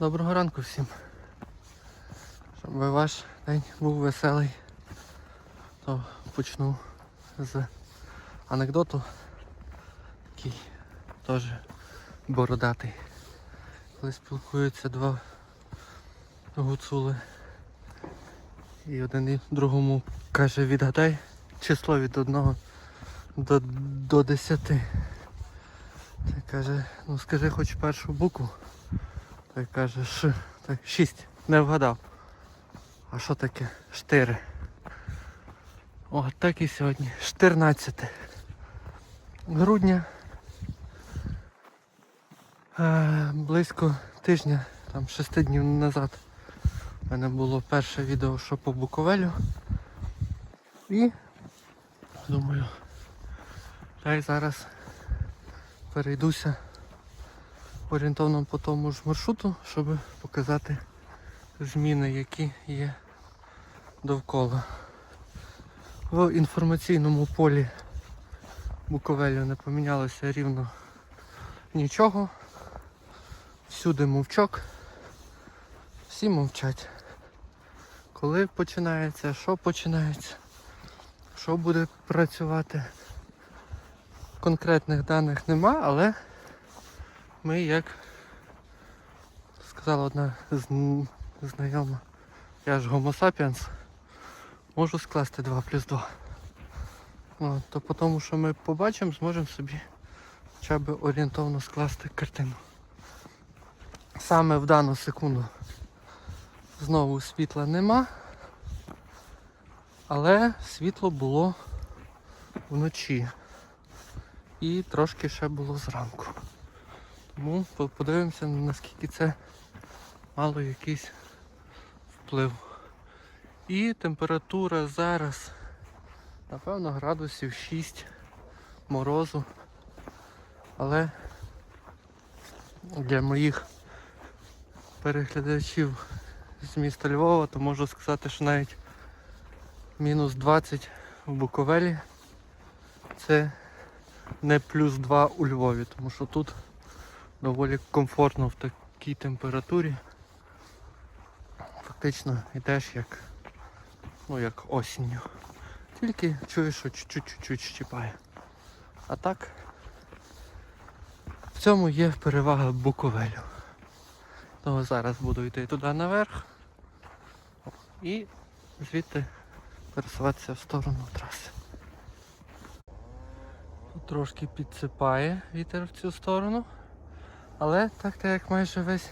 Доброго ранку всім. Щоб ваш день був веселий, то почну з анекдоту, який теж бородатий. Коли спілкуються два гуцули і один другому каже відгадай число від одного до, до десяти. Каже, ну скажи хоч першу букву. Той каже, Ш. Так, шість. Не вгадав. А що таке? Штири. О, так і сьогодні. 14 грудня. Е, близько тижня, там шести днів назад. У мене було перше відео, що по Буковелю. І думаю, та зараз перейдуся орієнтовно по тому ж маршруту, щоб показати зміни, які є довкола. В інформаційному полі Буковелю не помінялося рівно нічого. Всюди мовчок. Всі мовчать. Коли починається, що починається, що буде працювати. Конкретних даних нема, але ми як сказала одна зн- знайома, я ж Homo sapiens, можу скласти 2 плюс 2. О, то по тому, що ми побачимо, зможемо собі хоча б орієнтовно скласти картину. Саме в дану секунду знову світла нема, але світло було вночі і трошки ще було зранку. Тому подивимося, наскільки це мало якийсь вплив. І температура зараз, напевно, градусів 6 морозу. Але для моїх переглядачів з міста Львова, то можу сказати, що навіть мінус 20 в Буковелі це не плюс 2 у Львові, тому що тут доволі комфортно в такій температурі. Фактично йдеш як, ну, як осінню. Тільки чуєш, що чуть-чуть щипає. А так в цьому є перевага Буковелю. Тому зараз буду йти туди наверх і звідти пересуватися в сторону траси. Трошки підсипає вітер в цю сторону. Але так так як майже весь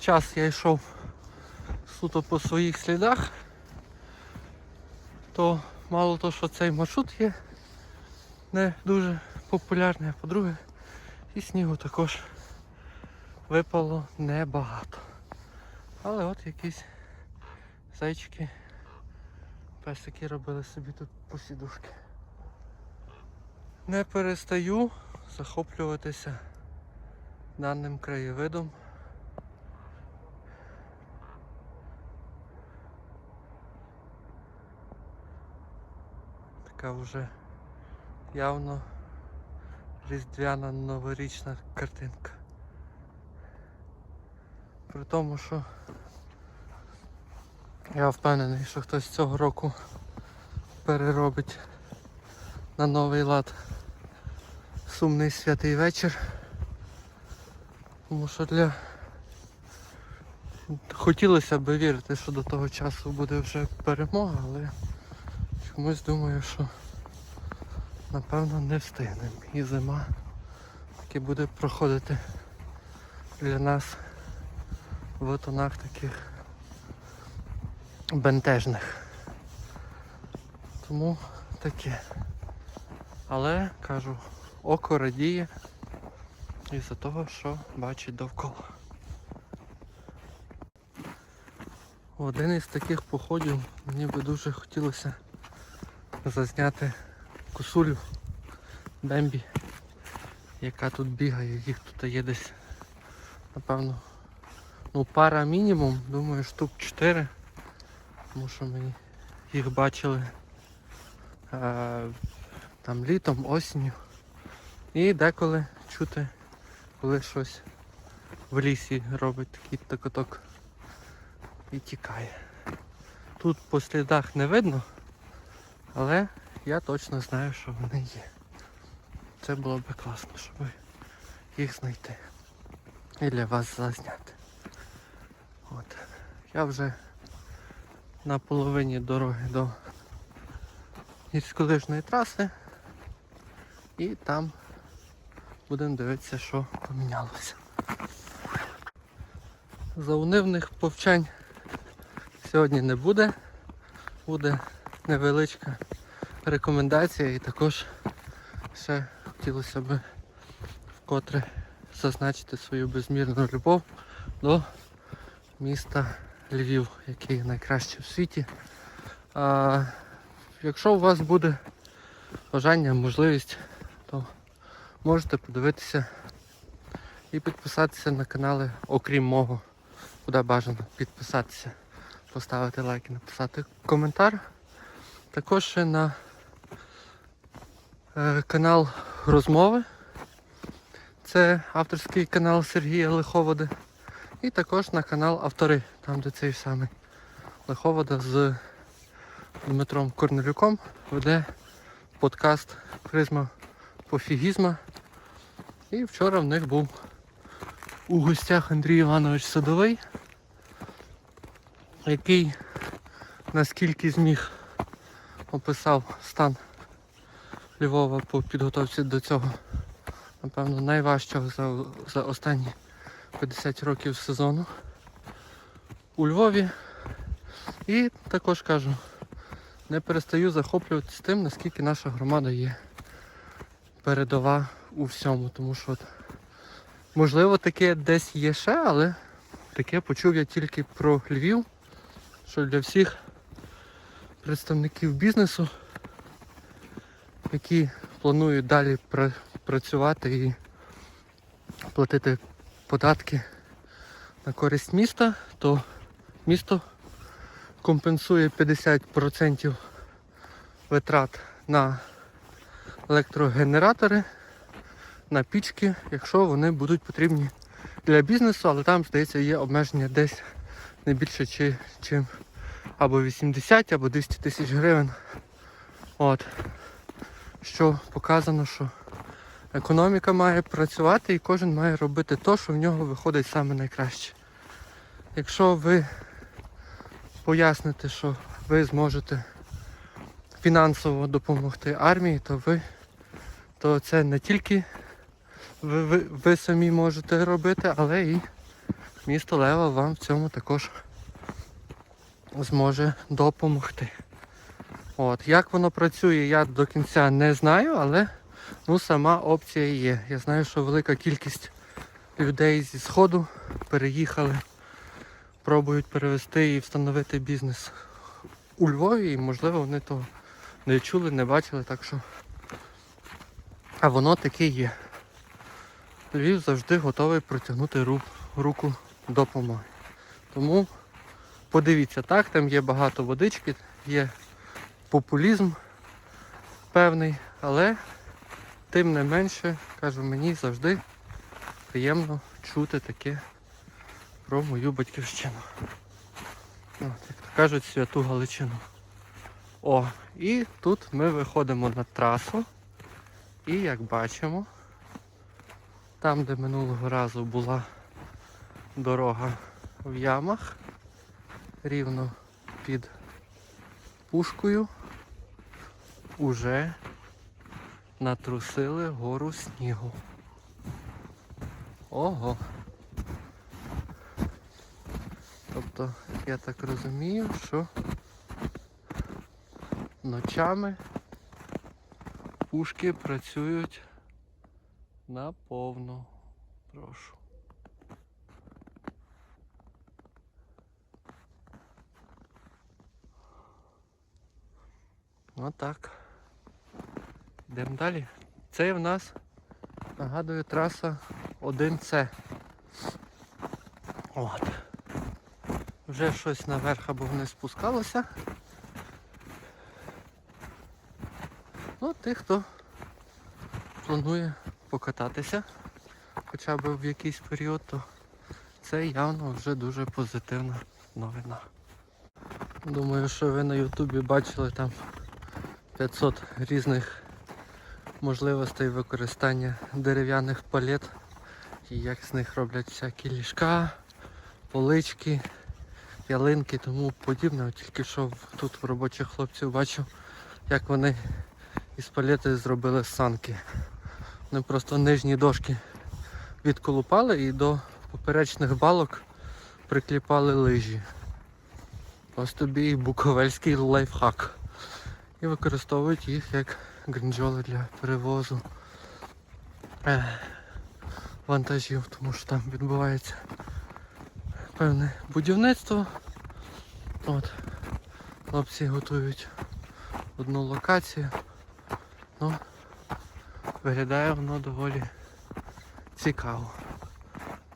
час я йшов суто по своїх слідах, то мало того, що цей маршрут є не дуже популярний, а по-друге, і снігу також випало небагато. Але от якісь зайчики, песики робили собі тут посідушки. Не перестаю захоплюватися даним краєвидом. Така вже явно різдвяна новорічна картинка. При тому, що я впевнений, що хтось цього року переробить на новий лад сумний святий вечір. Тому що для хотілося б вірити, що до того часу буде вже перемога, але чомусь думаю, що напевно не встигнемо. І зима таки буде проходити для нас в тонах таких бентежних. Тому таке. Але кажу, око радіє із-за того, що бачить довкола. Один із таких походів мені би дуже хотілося зазняти косулю Бембі, яка тут бігає, їх тут є десь, напевно, ну пара мінімум, думаю, штук 4, тому що мені їх бачили е, там літом, осінню. І деколи чути, коли щось в лісі робить такий токоток і тікає. Тут по слідах не видно, але я точно знаю, що вони є. Це було б класно, щоб їх знайти. І для вас зазняти. От. Я вже на половині дороги до гірськолижної траси. І там будемо дивитися, що помінялося. Заунивних повчань сьогодні не буде. Буде невеличка рекомендація і також ще хотілося б вкотре зазначити свою безмірну любов до міста Львів, який найкраще в світі. А, якщо у вас буде бажання, можливість, можете подивитися і підписатися на канали, окрім мого, куди бажано підписатися, поставити лайк і написати коментар. Також на е, канал Розмови. Це авторський канал Сергія Лиховоди. І також на канал Автори, там де цей самий Лиховода з Дмитром Корнелюком веде подкаст Призма пофігізма. І вчора в них був у гостях Андрій Іванович Садовий, який наскільки зміг описав стан Львова по підготовці до цього, напевно, найважчого за, за останні 50 років сезону у Львові. І також кажу, не перестаю захоплюватися тим, наскільки наша громада є передова у всьому. Тому що, от, можливо, таке десь є ще, але таке почув я тільки про Львів, що для всіх представників бізнесу, які планують далі пра- працювати і платити податки на користь міста, то місто компенсує 50% витрат на електрогенератори, на пічки, якщо вони будуть потрібні для бізнесу, але там, здається, є обмеження десь не більше чи, чим або 80, або 200 тисяч гривень. От. Що показано, що економіка має працювати і кожен має робити те, що в нього виходить саме найкраще. Якщо ви поясните, що ви зможете фінансово допомогти армії, то ви то це не тільки ви, ви, ви самі можете робити, але і місто Лева вам в цьому також зможе допомогти. От, як воно працює, я до кінця не знаю, але ну, сама опція є. Я знаю, що велика кількість людей зі сходу переїхали, пробують перевести і встановити бізнес у Львові, і можливо вони того не чули, не бачили, так що. А воно таке є. Львів завжди готовий протягнути ру- руку допомоги. Тому подивіться, так, там є багато водички, є популізм певний, але тим не менше, кажу, мені завжди приємно чути таке про мою батьківщину. От, як то кажуть, святу Галичину. О, і тут ми виходимо на трасу. І як бачимо, там, де минулого разу була дорога в ямах, рівно під пушкою, уже натрусили гору снігу. Ого. Тобто, я так розумію, що ночами пушки працюють наповну. Прошу. Отак. Йдемо далі. Це в нас, нагадую, траса 1С. От. Вже щось наверх або вниз спускалося. Тих, хто планує покататися хоча б в якийсь період, то Це явно вже дуже позитивна новина. Думаю, що ви на Ютубі бачили там 500 різних можливостей використання дерев'яних палет і як з них роблять всякі ліжка, полички, ялинки, тому подібне. Тільки що тут в робочих хлопців бачив, як вони із палети зробили санки. Вони просто нижні дошки відколупали і до поперечних балок прикліпали лижі. Ось тобі і буковельський лайфхак. І використовують їх як гринджоли для перевозу е, вантажів, тому що там відбувається певне будівництво. От. Хлопці готують одну локацію. Ну, виглядає воно доволі цікаво.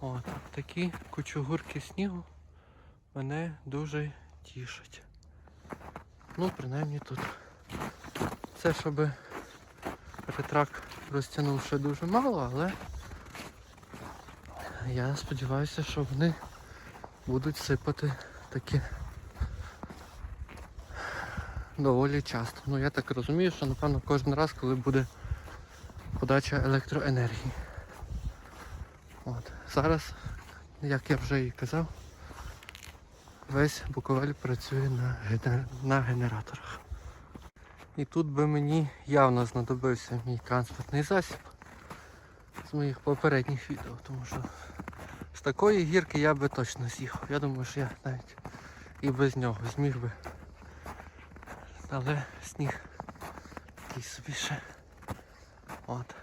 От, такі кучугурки снігу мене дуже тішать. Ну, принаймні тут. Це щоб ретрак розтягнув ще дуже мало, але я сподіваюся, що вони будуть сипати такі доволі часто. Ну я так розумію, що напевно кожен раз, коли буде подача електроенергії. От. Зараз, як я вже і казав, весь Буковель працює на, генер... на генераторах. І тут би мені явно знадобився мій транспортний засіб з моїх попередніх відео, тому що з такої гірки я би точно з'їхав. Я думаю, що я навіть і без нього зміг би. Але сніг такий собі ще. От.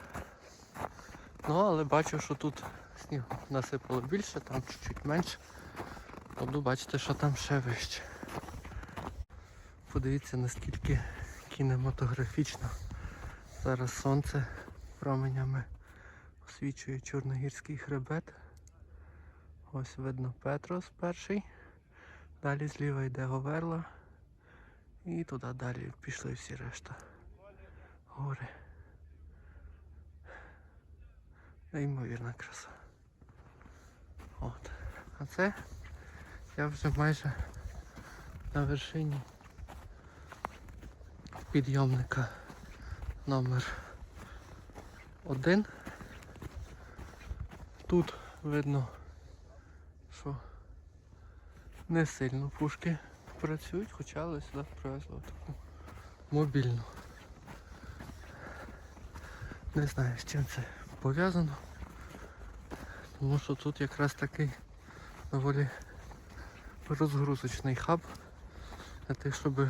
Ну, але бачу, що тут снігу насипало більше, там чуть-чуть менше. Буду бачити, що там ще вище. Подивіться наскільки кінематографічно. Зараз сонце променями освічує Чорногірський хребет. Ось видно Петрос перший. Далі зліва йде Говерла. І туди далі пішли всі решта. Гори. Неймовірна краса. От. А це я вже майже на вершині підйомника номер один. Тут видно, що не сильно пушки працюють, хоча але сюди привезли таку мобільну. Не знаю з чим це пов'язано. Тому що тут якраз такий доволі розгрузочний хаб для тих, щоб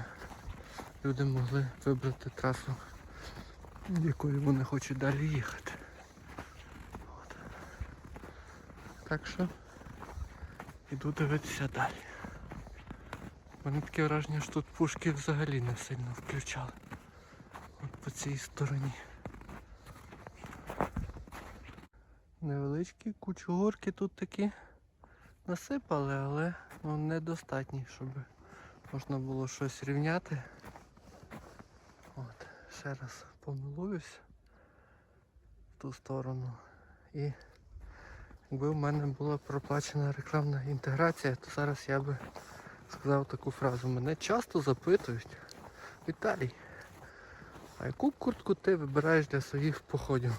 люди могли вибрати трасу, якою вони хочуть далі їхати. От. Так що іду дивитися далі. Мене таке враження, що тут пушки взагалі не сильно включали. От по цій стороні. Невеличкі кучугорки тут такі насипали, але ну, недостатні, щоб можна було щось рівняти. От, ще раз помилуюсь в ту сторону. І якби в мене була проплачена рекламна інтеграція, то зараз я би сказав таку фразу. Мене часто запитують, Віталій, а яку куртку ти вибираєш для своїх походів?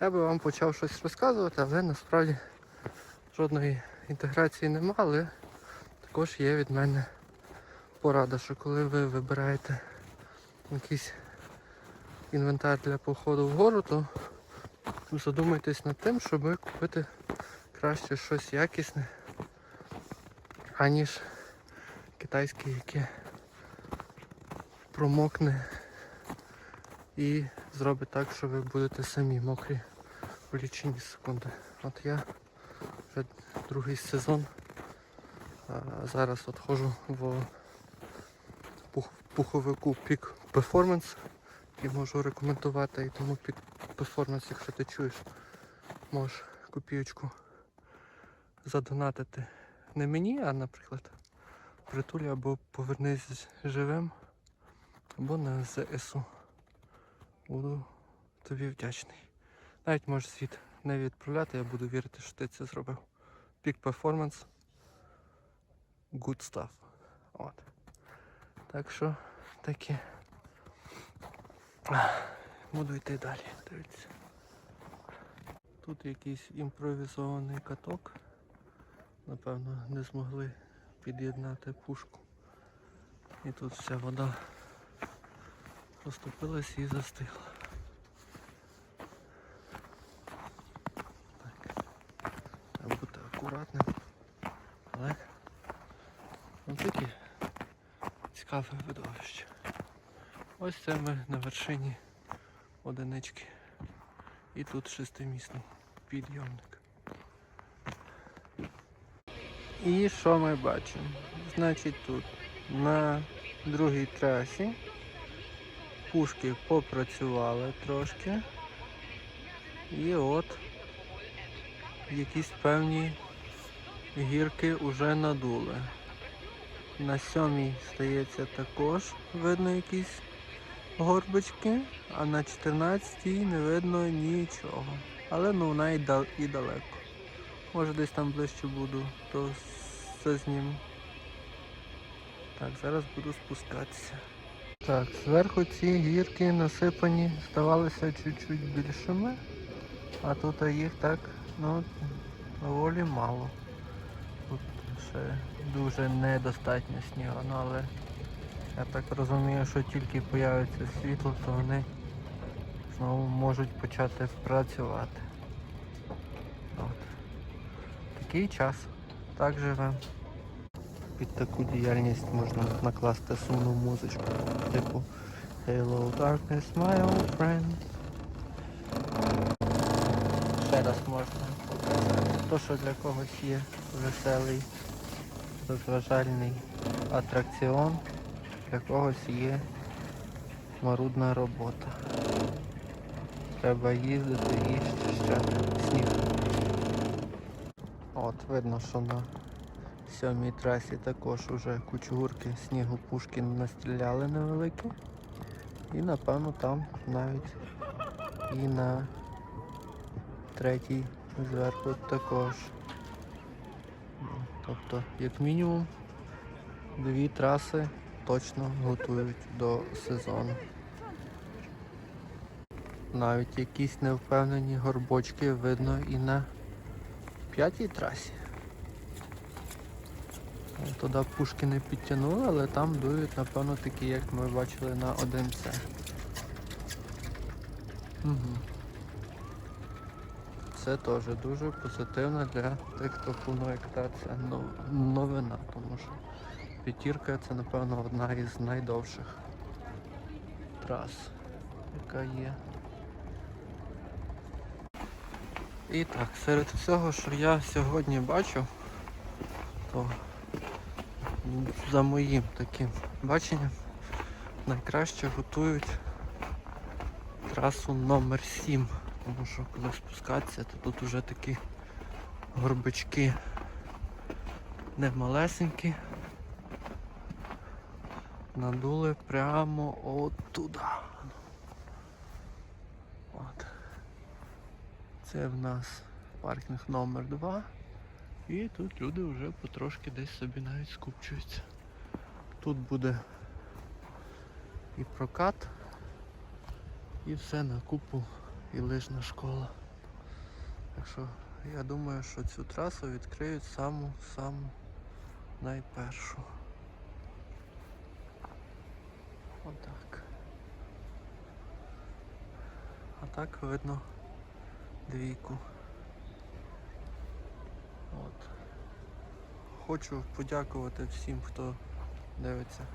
Я би вам почав щось розказувати, але насправді жодної інтеграції нема, але також є від мене порада, що коли ви вибираєте якийсь інвентар для походу вгору, то задумайтесь над тим, щоб купити краще щось якісне, аніж китайське, яке промокне і зробить так, що ви будете самі мокрі в лічені секунди. От я вже другий сезон. А зараз от ходжу в пуховику Peak Performance, який можу рекомендувати. І тому Peak Performance, якщо ти чуєш, можеш копійочку задонатити не мені, а наприклад притулі або повернись живим, або на ЗСУ. Буду тобі вдячний. Навіть можеш звіт не відправляти, я буду вірити, що ти це зробив. Peak Performance. Good stuff. От. Так що таке. Буду йти далі, дивіться. Тут якийсь імпровізований каток. Напевно, не змогли під'єднати пушку. І тут вся вода розтопилась і застигла. Так. Треба бути акуратним. Але ну, таке цікаве видовище. Ось це ми на вершині одинички. І тут шестимісний підйомник. І що ми бачимо? Значить тут на другій трасі пушки попрацювали трошки. І от якісь певні гірки вже надули. На сьомій стається також видно якісь горбочки, а на 14-й не видно нічого. Але ну вона і, далеко. Може десь там ближче буду, то все зніму. Так, зараз буду спускатися. Так, зверху ці гірки насипані здавалися чуть-чуть більшими, а тут їх так, ну, доволі мало. Тут ще дуже недостатньо снігу, ну, але я так розумію, що тільки появиться світло, то вони знову можуть почати працювати. От. Такий час. Так живемо. Під таку діяльність можна накласти сумну музичку, типу Hello Darkness, my old friend. Ще раз можна показати. То, що для когось є веселий, розважальний атракціон, для когось є марудна робота. Треба їздити і щищати сніг. От, видно, що на сьомій трасі також уже кучугурки снігу пушки настріляли невеликі. І напевно там навіть і на третій зверху також. Ну, Тобто, як мінімум, дві траси точно готують до сезону. Навіть якісь невпевнені горбочки видно і на п'ятій трасі. Ну, Туди пушки не підтягнули, але там дують, напевно, такі, як ми бачили на 1С. Угу. Це теж дуже позитивно для тих, хто планує кататися новина, тому що п'ятірка це, напевно, одна із найдовших трас, яка є. І так, серед всього, що я сьогодні бачу, то за моїм таким баченням найкраще готують трасу номер 7 Тому що коли спускатися, то тут вже такі горбички не малесенькі. Надули прямо оттуда. От. Це в нас паркінг номер 2 і тут люди вже потрошки десь собі навіть скупчуються. Тут буде і прокат, і все на купу, і лижна школа. Так що я думаю, що цю трасу відкриють саму-саму найпершу. Отак. А так видно двійку. От. Хочу подякувати всім, хто дивиться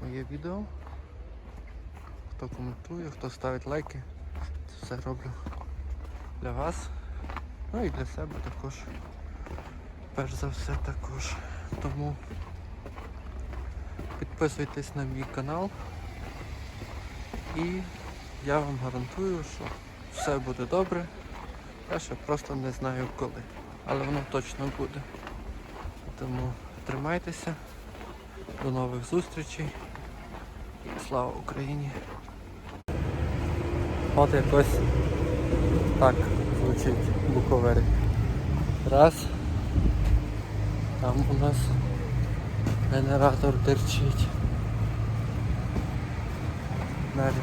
моє відео, хто коментує, хто ставить лайки. Це все роблю для вас. Ну і для себе також. Перш за все також. Тому підписуйтесь на мій канал і я вам гарантую, що все буде добре. Я ще просто не знаю коли. Але воно точно буде. Тому тримайтеся. До нових зустрічей. Слава Україні! От якось так звучить Буковель. Раз, Там у нас генератор терчить. Далі.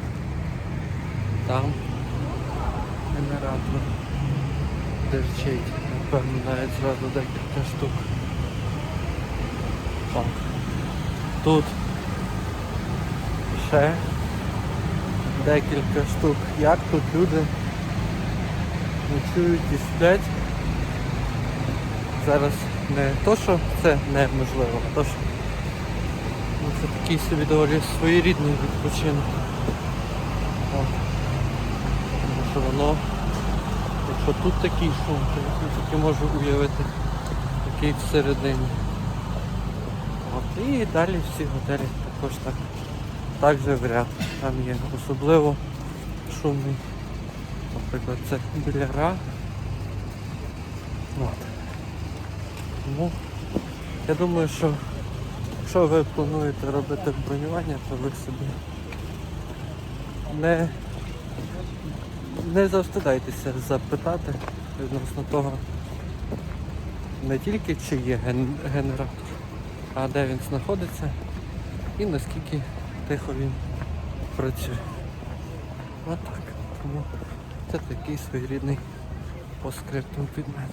Там генератор терчить. Напевно, навіть зразу декілька штук. Так. Тут ще декілька штук. Як тут люди ночують і сплять. Зараз не то, що це неможливо, а то, що ну, це такий собі доволі своєрідний відпочинок. Тому що воно, якщо тут такий шум, я тільки можу уявити, який всередині. От. І далі всі готелі також так, так же в ряд. Там є особливо шумний. Наприклад, це біляра. От. Тому я думаю, що якщо ви плануєте робити бронювання, то ви собі не, не завстидайтеся запитати відносно того, не тільки чи є ген- генератор, а де він знаходиться і наскільки тихо він працює. Отак. Тому це такий своєрідний по скриптум від мене.